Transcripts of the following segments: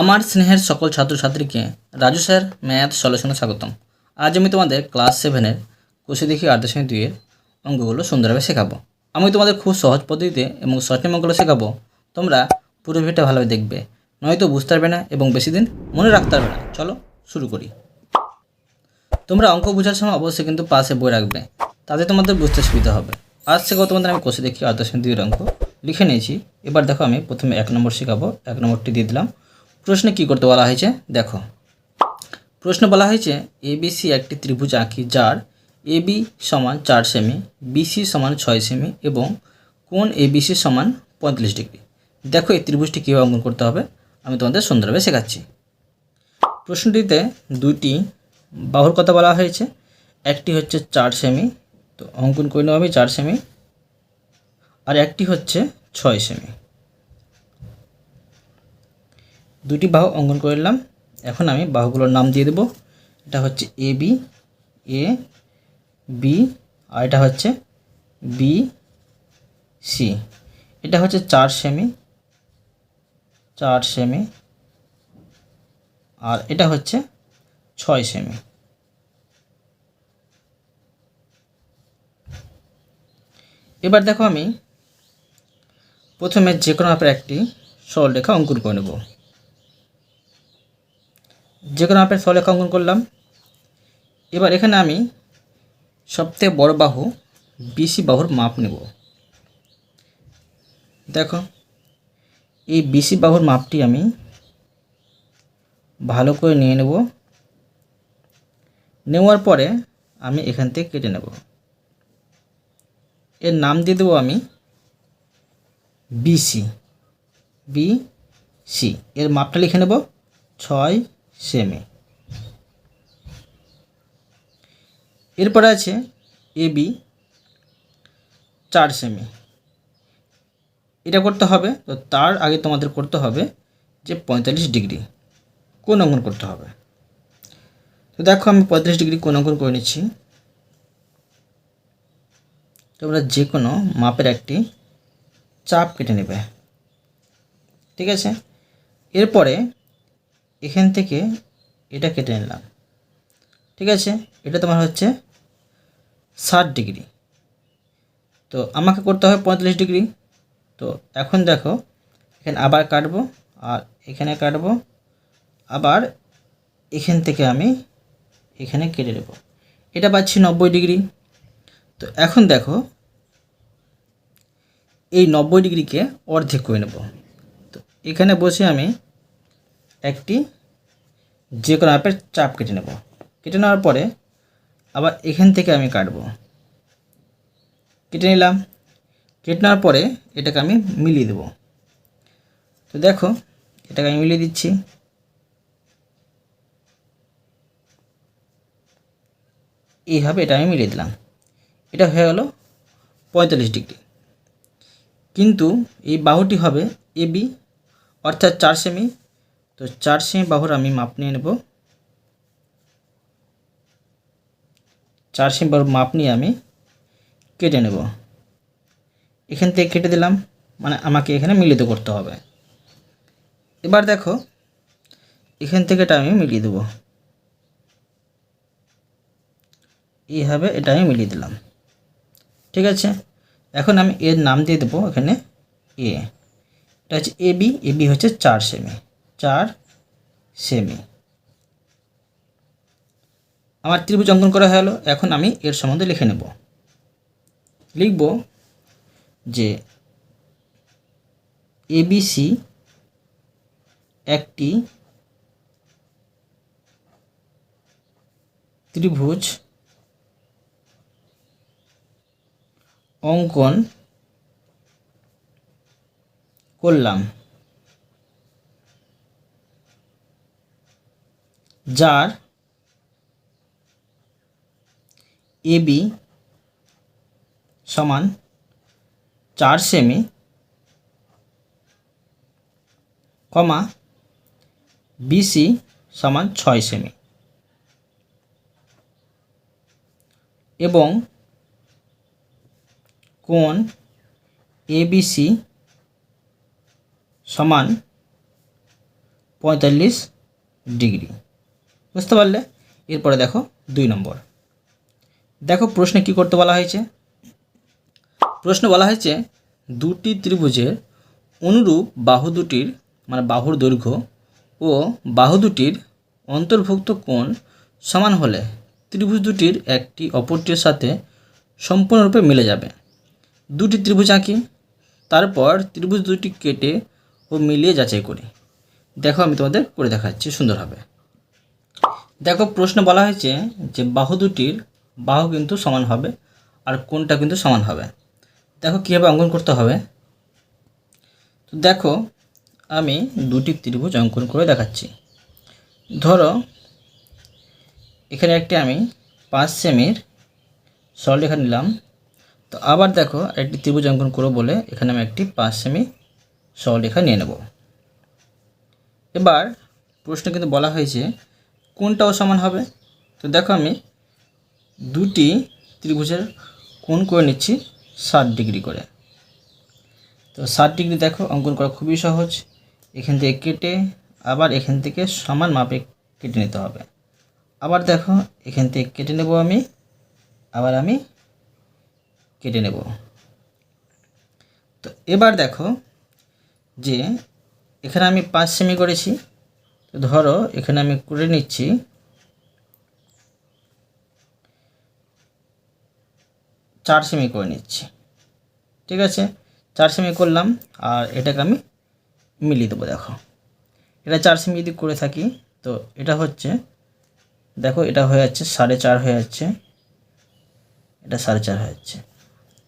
আমার স্নেহের সকল ছাত্রছাত্রীকে রাজু স্যার, ম্যাথ সলিউশনে স্বাগতম। আজ আমি তোমাদের ক্লাস সেভেনের কোষে দেখি আট দশমিক দুইয়ের অঙ্কগুলো সুন্দরভাবে শেখাবো। আমি তোমাদের খুব সহজ পদ্ধতিতে এবং সঠিক অঙ্কগুলো শেখাবো। তোমরা পুরো ভিডিওটা ভালোভাবে দেখবে। নয়তো বুঝতে পারবে না এবং বেশি দিন মনে রাখতে পারবে না। চলো শুরু করি। তোমরা অঙ্ক বোঝার সময় অবশ্যই কিন্তু পাশে বই রাখবে। তাতে তোমাদের বুঝতে সুবিধা হবে। আজ শেখাবো তোমাদের আমি কোষে দেখি আট দশমিক দুইয়ের অঙ্ক লিখে নিয়েছি। এবার দেখো আমি প্রথমে এক নম্বর শেখাবো। এক নম্বরটি দিয়ে দিলাম। প্রশ্নে কী করতে বলা হয়েছে? দেখো। প্রশ্ন বলা হয়েছে এবিসি একটি ত্রিভুজ আঁকি যার এবি সমান চার সেমি বিসি সমান ছয় সেমি এবং কোন এবিসি সমান পঁয়তাল্লিশ ডিগ্রি। দেখো এই ত্রিভুজটি কীভাবে অঙ্কন করতে হবে? আমি তোমাদের সুন্দরভাবে শেখাচ্ছি। প্রশ্নটিতে দুইটি বাহুর কথা বলা হয়েছে। একটি হচ্ছে চার সেমি, তো অঙ্কন করে নেব আমি চার সেমি, আর একটি হচ্ছে ছয় সেমি। দুটি বাহু অঙ্কন করে নিলাম। এখন আমি বাহুগুলোর নাম দিয়ে দেবো। এটা হচ্ছে এ বি এ বি আর এটা হচ্ছে বি সি এটা হচ্ছে চার সেমি চার সেমি, আর এটা হচ্ছে ছয় সেমি। এবার দেখো আমি প্রথমে যে কোনো মাপের একটি সরলরেখা অঙ্কন করে নেব। যে কোনো মাপের সরলরেখা অঙ্কন করলাম। এবার এখানে আমি সবথেকে বড় বাহু বিসি বাহুর মাপ নেব। দেখো, এই বিসি বাহুর মাপটি আমি ভালো করে নিয়ে নেব। নেওয়ার পরে আমি এখান থেকে কেটে নেব। এর নাম দিয়ে দেবো আমি বিসি বি সি এর মাপটা লিখে নেব, ছয় সেমি। এরপরে আছে এ বি, চার সেমি। এটা করতে হবে, তো তার আগে তোমাদের করতে হবে যে পঁয়তাল্লিশ ডিগ্রি কোন অঙ্কন করতে হবে। তো দেখো আমি পঁয়তাল্লিশ ডিগ্রি কোন অঙ্কন করে নিচ্ছি। তোমরা যে কোনো মাপের একটি চাপ কেটে নেবে। ঠিক আছে? এরপরে এখান থেকে এটা কেটে নিলাম। ঠিক আছে? এটা তোমার হচ্ছে ষাট ডিগ্রি। তো আমাকে করতে হবে পঁয়তাল্লিশ ডিগ্রি। তো এখন দেখো, এখানে আবার কাটবো আর এখানে কাটবো। আবার এখান থেকে আমি এখানে কেটে নেব। এটা পাচ্ছি নব্বই ডিগ্রি। তো এখন দেখো, এই নব্বই ডিগ্রিকে অর্ধেক করে নেব। তো এখানে বসে আমি একটি যে কোনো অ্যাপের চাপ কেটে নেব। কেটে নেওয়ার পরে আবার এখান থেকে আমি কাটব। কেটে নিলাম। কেটে নেওয়ার পরে এটাকে আমি মিলিয়ে দেব। তো দেখো, এটাকে আমি মিলিয়ে দিচ্ছি। এইভাবে এটা আমি মিলিয়ে দিলাম। এটা হয়ে গেল পঁয়তাল্লিশ ডিগ্রি। কিন্তু এই বাহুটি হবে এ বি, অর্থাৎ চার সেমি তো চার সেমি বাহুর আমি মাপ নিয়ে নেব। চার সেমি বাহুর মাপ নিয়ে আমি কেটে নেব। এখান থেকে কেটে দিলাম মানে আমাকে এখানে মিলিত করতে হবে। এবার দেখো, এখান থেকে এটা আমি মিলিয়ে দেবো। এইভাবে এটা আমি মিলিয়ে দিলাম। ঠিক আছে? এখন আমি এর নাম দিয়ে দেবো এখানে এ এটা হচ্ছে এ বি এ বি হচ্ছে চার সেমি। চার সেমি। আমার ত্রিভুজ অঙ্কন করা হলো এখন আমি এর সম্বন্ধে লিখে নেব। লিখব যে এবিসি একটি ত্রিভুজ অঙ্কন করলাম। যার এবি সমান চার সেমি কমা বিসি সমান ছয় সেমি। এবং কোণ এবিসি সমান পঁয়তাল্লিশ ডিগ্রি। বুঝতে পারলে? এরপরে দেখো দুই নম্বর। দেখো প্রশ্নে কি করতে বলা হয়েছে? প্রশ্ন বলা হয়েছে, দুটি ত্রিভুজের অনুরূপ বাহু দুটির মানে বাহুর দৈর্ঘ্য ও বাহু দুটির অন্তর্ভুক্ত কোণ সমান হলে ত্রিভুজ দুটির একটি অপরটির সাথে সম্পূর্ণরূপে মিলে যাবে। দুটি ত্রিভুজ আঁকি, তারপর ত্রিভুজ দুটি কেটে ও মিলিয়ে যাচাই করি। দেখো আমি তোমাদের করে দেখাচ্ছি সুন্দরভাবে দেখো, প্রশ্ন বলা হয়েছে যে বাহু দুটির বাহু কিন্তু সমান হবে আর কোনটা কিন্তু সমান হবে। দেখো, কীভাবে অঙ্কন করতে হবে? তো দেখো, আমি দুটি ত্রিভুজ অঙ্কন করে দেখাচ্ছি। ধরো, এখানে একটি আমি পাঁচ সেমির সরলরেখা নিলাম। তো আবার দেখো একটি ত্রিভুজ অঙ্কন করব বলে এখানে আমি একটি পাঁচ সেমি সরলরেখা নিয়ে নেব। এবার প্রশ্ন কিন্তু বলা হয়েছে কোনটাও সমান হবে? তো দেখো আমি দুটি ত্রিভুজের কোণ করে নিচ্ছি ষাট ডিগ্রি করে। তো ষাট ডিগ্রি দেখো, অঙ্কন করা খুবই সহজ। এখান থেকে কেটে আবার এখান থেকে সমান মাপে কেটে নিতে হবে। আবার দেখো, এখান থেকে কেটে নেব আমি, আবার আমি কেটে নেব। তো এবার দেখো যে এখানে আমি পাঁচ সেমি করেছি। তো ধরো, এখানে আমি করে নিচ্ছি। চার সেমি করে নিচ্ছি। ঠিক আছে? চার সেমি করলাম, আর এটাকে আমি মিলিয়ে দেবো, দেখো। এটা চার সেমি যদি করে থাকি, তো এটা হচ্ছে, দেখো, এটা হয়ে যাচ্ছে সাড়ে চার হয়ে যাচ্ছে। এটা সাড়ে চার হয়ে যাচ্ছে।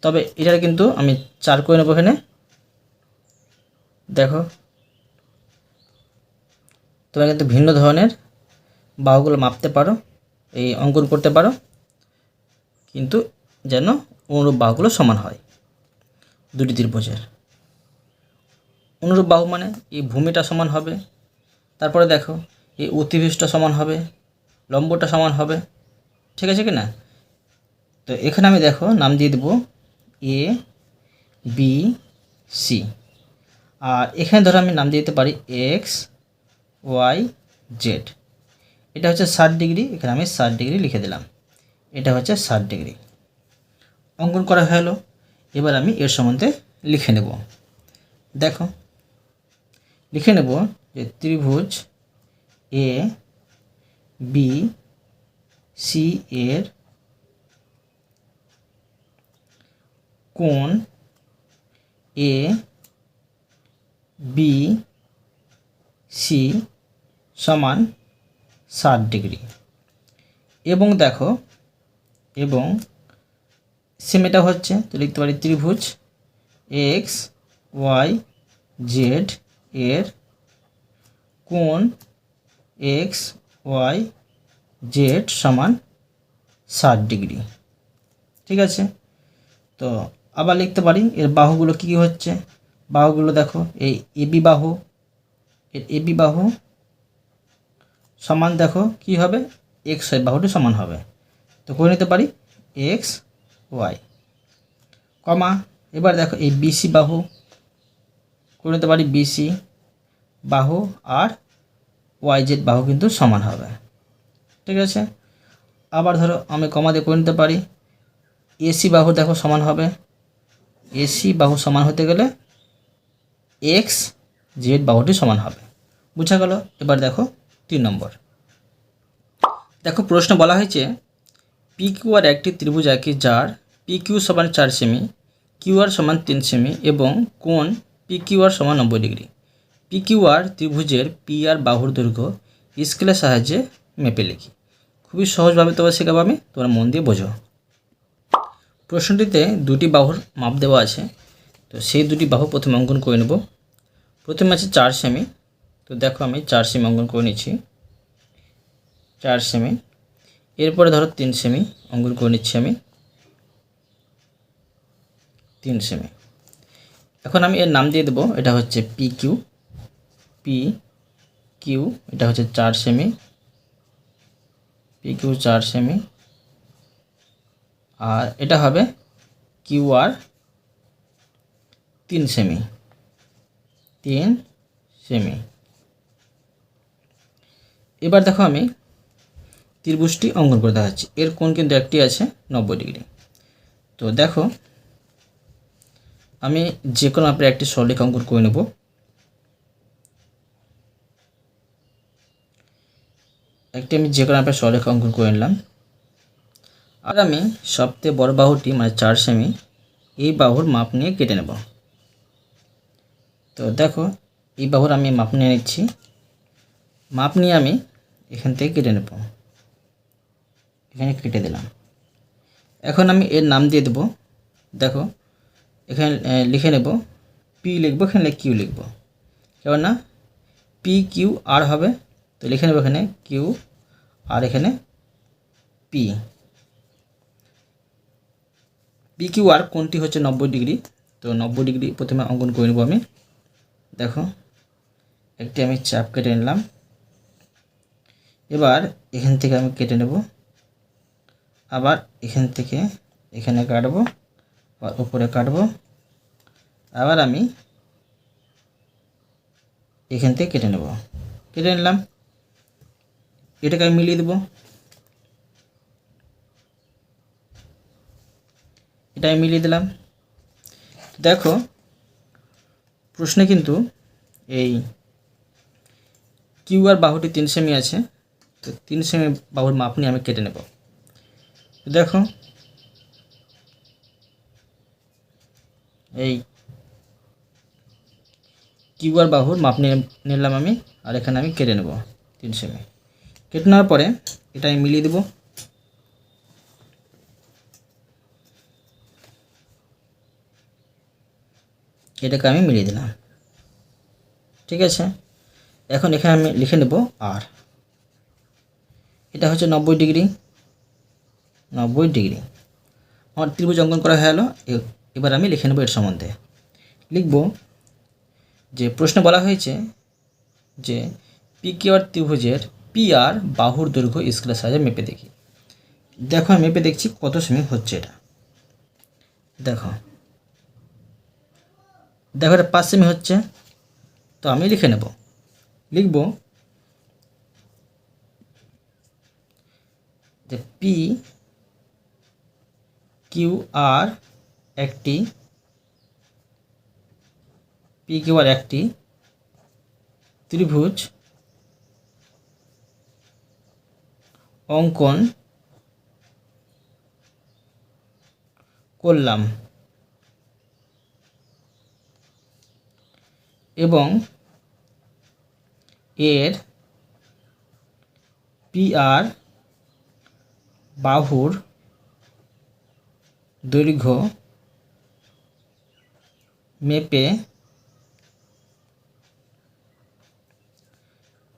তবে এটার কিন্তু আমি চার করে নেব এখানে। দেখো তোমরা কিন্তু ভিন্ন ধরনের বাহুগুলো মাপতে পারো, এই অঙ্কন করতে পারো, কিন্তু যেন অনুরূপ বাহুগুলো সমান হয় দুটি ত্রিভুজের। অনুরূপ বাহু মানে এই ভূমিটা সমান হবে, তারপরে দেখো এই অতিভুজটা সমান হবে, লম্বটা সমান হবে, ঠিক আছে কি না তো এখানে আমি দেখো নাম দিয়ে দেবো এ বি সি আর এখানে ধরো আমি নাম দিয়ে দিতে পারি এক্স ওয়াই জেড। এটা হচ্ছে ষাট ডিগ্রি, এখানে আমি ষাট ডিগ্রি লিখে দিলাম। এটা হচ্ছে ষাট ডিগ্রি। অঙ্কন করা হয়ে গেলো এবার আমি এর সম্বন্ধে লিখে নেব। দেখো, লিখে নেব যে ত্রিভুজ এ বি সি এর কোণ এ বি সি সমান ষাট ডিগ্রি। এবং দেখো, এবং সেম এটা হচ্ছে, তো লিখতে পারি ত্রিভুজ এক্স ওয়াই জেড এর কোণ এক্স ওয়াই জেড সমান ষাট ডিগ্রি। ঠিক আছে? তো আবার লিখতে পারি, এর বাহুগুলো কী কী হচ্ছে? বাহুগুলো দেখো, এই এবি বাহু, এর এবি বাহু সমান দেখো, কি হবে? এক্স ওয়াই বাহুটি সমান হবে। তো করে নিতে পারি এক্স ওয়াই কমা, এবার দেখো এই বিসি বাহু। করে নিতে পারি বিসি বাহু আর ওয়াই জেড বাহু কিন্তু সমান হবে। ঠিক আছে? আবার ধরো আমি কমা দিয়ে করে নিতে পারি এসি বাহু দেখো সমান হবে। এসি বাহু সমান হতে গেলে এক্স জেড বাহুটি সমান হবে। বুঝা গেল? এবার দেখো তিন নম্বর। দেখো, প্রশ্ন বলা হয়েছে পি কিউ আর একটি ত্রিভুজ আঁকি যার পি কিউ সমান চার সেমি কিউ আর সমান তিন সেমি এবং কোণ পি আর সমান নব্বই ডিগ্রি। পি আর ত্রিভুজের পি আর বাহুর দৈর্ঘ্য স্কেলের সাহায্যে মেপে লিখি। খুবই সহজভাবে তোমার শেখাবো আমি, তোমরা মন দিয়ে বোঝো। প্রশ্নটিতে দুটি বাহুর মাপ দেওয়া আছে, তো সেই দুটি বাহু প্রথমে অঙ্কন করে নেব। প্রথমে আছে চার সেমি তো দেখো আমি চার সেমি অঙ্কন করে নিচ্ছি। চার সেমি এরপরে ধরো তিন সেমি অঙ্কন করে নিচ্ছি আমি। তিন সেমি এখন আমি এর নাম দিয়ে দেবো, এটা হচ্ছে পি কিউ পি কিউ এটা হচ্ছে চার সেমি পি কিউ চার সেমি আর এটা হবে কিউ আর তিন সেমি তিন সেমি এবার দেখো আমি ত্রিভুজটি অঙ্কন করে দেখাচ্ছি। এর কোণ কিন্তু একটি আছে নব্বই ডিগ্রি। তো দেখো, আমি যে কোনো মাপের একটি সরলরেখা অঙ্কন করে নেব। একটি আমি যে কোনো মাপের সরলরেখা অঙ্কন করে নিলাম। আর আমি সবথেকে বড় বাহুটি মানে চার সেমি, এই বাহুর মাপ নিয়ে কেটে নেব। তো দেখো, এই বাহুর আমি মাপ নিয়ে নিচ্ছি। মাপ নিয়ে আমি এখান থেকে কেটে নেব। এখানে কেটে দিলাম। এখন আমি এর নাম দিয়ে দেবো। দেখো, এখানে লিখে নেব। পি লিখব, এখানে কিউ লিখব। কেননা পি কিউ আর হবে। তো লিখে নেব এখানে কিউ আর এখানে পি পি কিউ আর কোনটি হচ্ছে নব্বই ডিগ্রি? তো নব্বই ডিগ্রি প্রথমে অঙ্কন করে নেব আমি। দেখো, একটি আমি চাপ কেটে নিলাম। এবার এখান থেকে আমি কেটে নেব। আবার এখান থেকে এখানে কাটবো, আবার উপরে কাটবো। আবার আমি এখান থেকে কেটে নেব। কেটে নিলাম। এটাকে আমি মিলিয়ে দেবো। এটা আমি মিলিয়ে দিলাম। দেখো, প্রশ্নে কিন্তু এই কিউ আর বাহুটি তিন সেমি আছে। তো তিন সেমি বাহুর মাপ নিয়ে আমি কেটে নেব। দেখো। এই কিউ আর বাহুর মাপ নিয়ে নিলাম আমি, আর এখানে আমি কেটে নেব তিন সেমি কেটে নেওয়ার পরে এটা আমি মিলিয়ে দেবো। এটাকে আমি মিলিয়ে দিলাম। ঠিক আছে? এখন এখানে আমি লিখে নেব আর। এটা হচ্ছে নব্বই ডিগ্রি। নব্বই ডিগ্রি। আমার ত্রিভুজ অঙ্কন করা হয়ে গেলো। এবার আমি লিখে নেব এর সম্বন্ধে। লিখব যে প্রশ্ন বলা হয়েছে যে পি কিউ আর ত্রিভুজের পি আর বাহুর দৈর্ঘ্য স্কেলের সাহায্যে মেপে দেখি। দেখো, আমি মেপে দেখছি কত সেমি হচ্ছে এটা। দেখো। দেখো এটা পাঁচ সেমি হচ্ছে। তো আমি লিখে নেব। লিখব যে পি কিউ আর একটি পি কিউ আর একটি ত্রিভুজ অঙ্কন করলাম এবং এর পিআর বাহুর দৈর্ঘ্য মেপে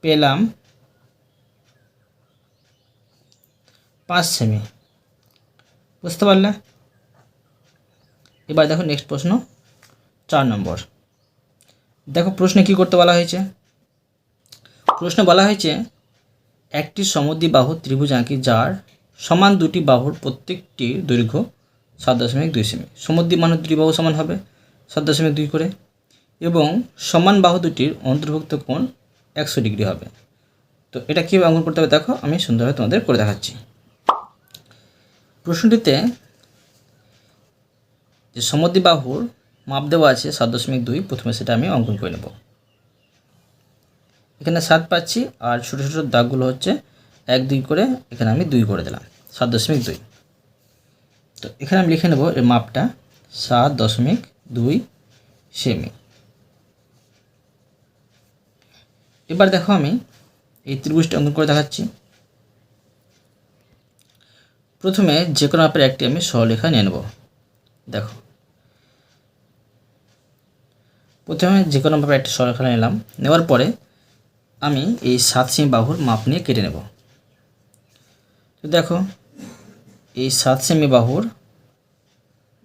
পেলাম পাঁচ সেমি। বুঝতে পারলে? এবার দেখো নেক্সট প্রশ্ন, চার নম্বর। দেখো প্রশ্নে কি করতে বলা হয়েছে? প্রশ্নে বলা হয়েছে, একটি সমদ্বিবাহু ত্রিভুজ আঁকি যার সমান দুটি বাহুর প্রত্যেকটির দৈর্ঘ্য সাত দশমিক দুই সেমি। সমদ্বি মানে দুটি বাহু সমান হবে সাত দশমিক দুই করে এবং সমান বাহু দুটির অন্তর্ভুক্ত কোণ একশো ডিগ্রি হবে। তো এটা কীভাবে অঙ্কন করতে হবে দেখো, আমি সুন্দরভাবে তোমাদের করে দেখাচ্ছি। প্রশ্নটিতে যে সমদ্বিবাহুর মাপ দেওয়া আছে সাত দশমিক দুই, প্রথমে সেটা আমি অঙ্কন করে নেব। এখানে সাত পাচ্ছি আর ছোটো ছোটো দাগগুলো হচ্ছে এক, দুই করে এখানে আমি দুই করে দিলাম, সাত দশমিক দুই। তো এখানে আমি লিখে নেব এর মাপটা সাত দশমিক দুই সেমি। এবার দেখো আমি এই ত্রিভুজটা অঙ্কন করে দেখাচ্ছি। প্রথমে যে কোনো মাপের একটি আমি সরলরেখা নিয়ে নেব। দেখো। প্রথমে যে কোনো মাপের একটি সরলরেখা নিলাম, নেওয়ার পরে আমি এই সাত সেমি বাহুর মাপ নিয়ে কেটে নেব। তো দেখো, এই সাত সেমি বাহুর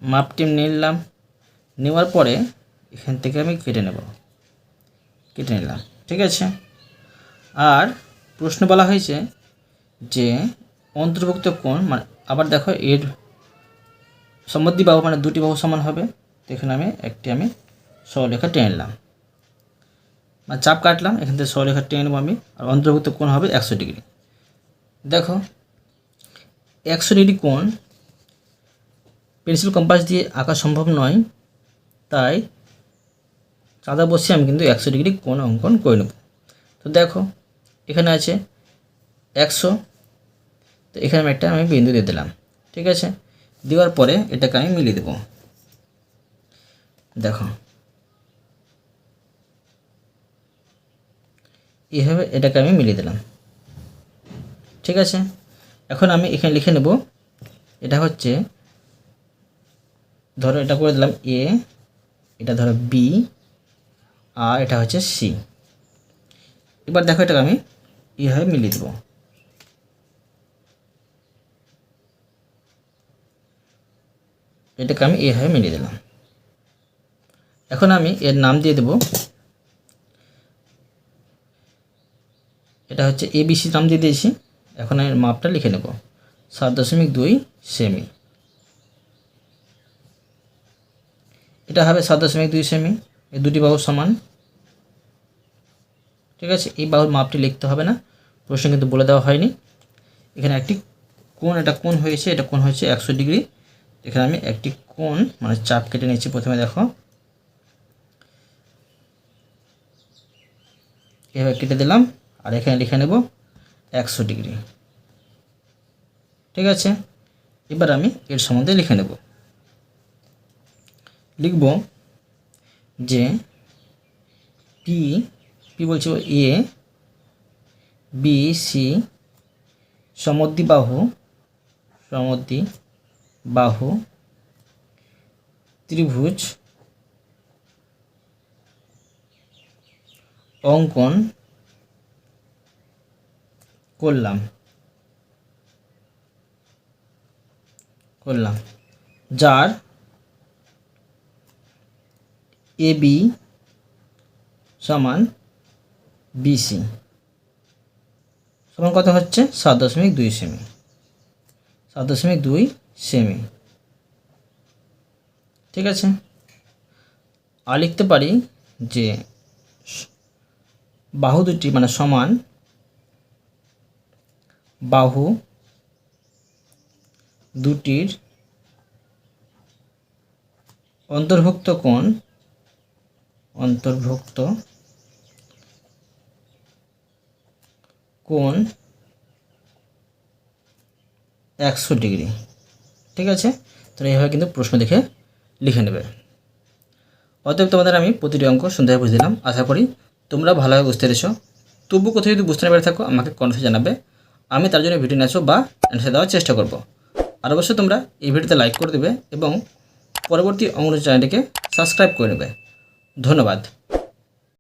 মাপটি নিলাম। নেওয়ার পরে এখান থেকে আমি কেটে নেব। কেটে নিলাম, ঠিক আছে? আর প্রশ্ন বলা হয়েছে যে অন্তর্ভুক্ত কোণ মানে আবার দেখো, এর সম্বন্ধী বাহু মানে দুটি বাহু সমান হবে। তো এখানে আমি একটি আমি সরলরেখা টেনে নিলাম। বা চাপ কাটলাম, এখান থেকে সরলরেখা টেনে নেব আমি, আর অন্তর্ভুক্ত কোণ হবে একশো ডিগ্রি। দেখো একশো ডিগ্রি কোণ। পেন্সিল কম্পাস দিয়ে আঁকা সম্ভব নয়। তাই চাঁদা বসিয়ে আমি কিন্তু একশো ডিগ্রি কোণ অঙ্কন করে নেব। তো দেখো, এখানে আছে একশো। তো এখানে একটা, আমি বিন্দু দিয়ে দিলাম। ঠিক আছে? দেওয়ার পরে এটাকে আমি মিলিয়ে দেব। দেখো। এইভাবে এটাকে আমি মিলিয়ে দিলাম। ঠিক আছে? এখন আমি এখানে লিখে নেব, এটা হচ্ছে, ধরো এটা করে দিলাম এ এটা ধরো বি আর এটা হচ্ছে সি এবার দেখো এটাকে আমি এইভাবে মিলিয়ে দেবো। এটাকে আমি এইভাবে মিলিয়ে দিলাম। এখন আমি এর নাম দিয়ে দেব। এটা হচ্ছে এবিসি নাম দিয়ে দিয়েছি। এখন আমি মাপটা লিখে নেব। সাত দশমিক দুই সেমি। এটা হবে সাত দশমিক দুই সেমি। এই দুটি বাহু সমান। ঠিক আছে? এই বাহুর মাপটি লিখতে হবে না। প্রশ্ন কিন্তু বলে দেওয়া হয়নি। এখানে একটি কোণ, এটা কোণ হয়েছে, এটা কোণ হয়েছে একশো ডিগ্রি। এখানে আমি একটি কোণ মানে চাপ কেটে নিচ্ছি প্রথমে, দেখো। এভাবে কেটে দিলাম। আর এখানে লিখে নেব একশো ডিগ্রি। ঠিক আছে? এবার আমি এর সম্বন্ধে লিখে নেব। লিখব যে পি পি বলছি এ বি সি সমদ্বি বাহু সমদ্বি বাহু ত্রিভুজ অঙ্কন করলাম। করলাম। যার এ বি সমান বিসি সমান কত হচ্ছে? সাত দশমিক দুই সেমি। সাত দশমিক দুই সেমি। ঠিক আছে? আর লিখতে পারি যে বাহু দুটি মানে সমান বাহু দুটির অন্তর্ভুক্ত কোণ অন্তর্ভুক্ত কোণ একশো ডিগ্রি। ঠিক আছে? তো এইভাবে কিন্তু প্রশ্ন দেখে লিখে নেবে। অতএব তোমাদের আমি প্রতিটি অঙ্ক সুন্দরভাবে বুঝে দিলাম। আশা করি তোমরা ভালোভাবে বুঝতে পেরেছ। তবু কোথাও যদি বুঝতে না পেরে থাকো, আমাকে কনফার্স জানাবে। আমি তার জন্য ভিডিও আসব বা অ্যান্সার দেওয়ার চেষ্টা করব। আর অবশ্যই তোমরা এই ভিডিওতে লাইক করে দেবে এবং পরবর্তী অমর চ্যানেলটিকে সাবস্ক্রাইব করে নেবে। ধন্যবাদ।